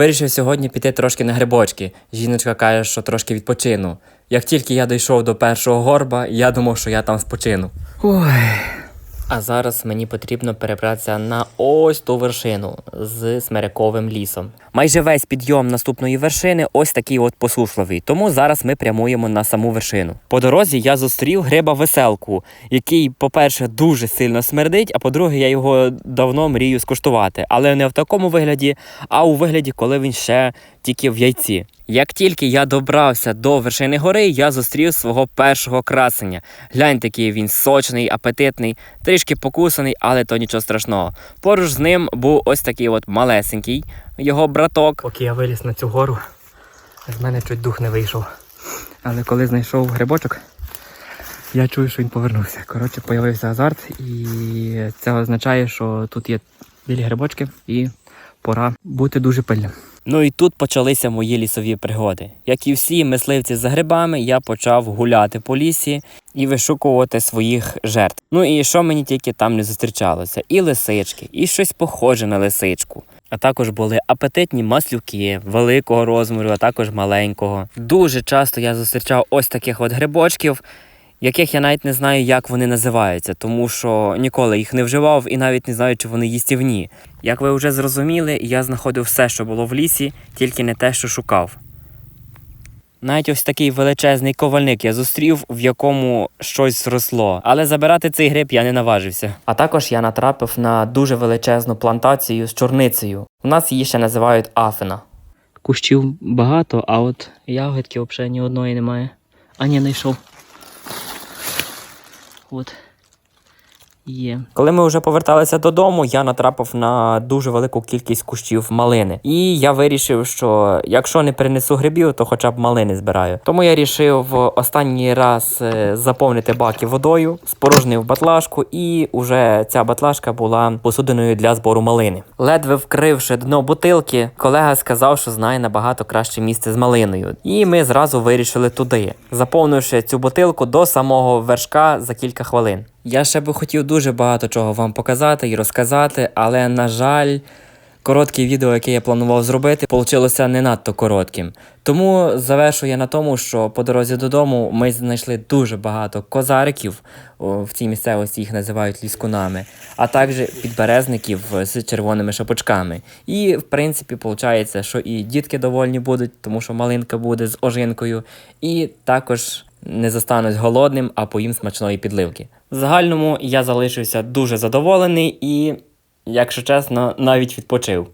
Вирішив сьогодні піти трошки на грибочки. Жіночка каже, що трошки відпочину. Як тільки я дійшов до першого горба, я думав, що я там спочину. Ой. А зараз мені потрібно перебратися на ось ту вершину з смерековим лісом. Майже весь підйом наступної вершини ось такий от посушливий, тому зараз ми прямуємо на саму вершину. По дорозі я зустрів гриба веселку, який, по-перше, дуже сильно смердить, а по-друге, я його давно мрію скуштувати, але не в такому вигляді, а у вигляді, коли він ще тільки в яйці. Як тільки я добрався до вершини гори, я зустрів свого першого красення. Гляньте, який він сочний, апетитний, трішки покусаний, але то нічого страшного. Поруч з ним був ось такий от малесенький його браток. Поки я виліз на цю гору, з мене чуть дух не вийшов. Але коли знайшов грибочок, я чую, що він повернувся. Коротше, появився азарт, і це означає, що тут є білі грибочки і пора бути дуже пильним. Ну і тут почалися мої лісові пригоди. Як і всі мисливці за грибами, я почав гуляти по лісі і вишукувати своїх жертв. Ну і що мені тільки там не зустрічалося: і лисички, і щось похоже на лисичку. А також були апетитні маслюки великого розміру, а також маленького. Дуже часто я зустрічав ось таких от грибочків, яких я навіть не знаю, як вони називаються, тому що ніколи їх не вживав і навіть не знаю, чи вони їстівні. Як ви вже зрозуміли, я знаходив все, що було в лісі, тільки не те, що шукав. Навіть ось такий величезний ковальник я зустрів, в якому щось росло, але забирати цей гриб я не наважився. А також я натрапив на дуже величезну плантацію з чорницею. У нас її ще називають афина. Кущів багато, а от ягодки взагалі ні одної немає. А ні, знайшов. От. Є. Коли ми вже поверталися додому, я натрапив на дуже велику кількість кущів малини. І я вирішив, що якщо не принесу грибів, то хоча б малини збираю. Тому я вирішив останній раз е, заповнити баки водою, спорожнив батлашку, і уже ця батлашка була посудиною для збору малини. Ледве вкривши дно бутилки, колега сказав, що знає набагато краще місце з малиною. І ми зразу вирішили туди, заповнивши цю бутилку до самого вершка за кілька хвилин. Я ще би хотів дуже багато чого вам показати і розказати, але на жаль, коротке відео, яке я планував зробити, вийшло не надто коротким. Тому завершу я на тому, що по дорозі додому ми знайшли дуже багато козариків, в цій місцевості їх називають ліскунами, а також підберезників з червоними шапочками. І в принципі, виходить, що і дітки довольні будуть, тому що малинка буде з ожинкою, і також не застанусь голодним, а поїм смачної підливки. В загальному я залишився дуже задоволений і, якщо чесно, навіть відпочив.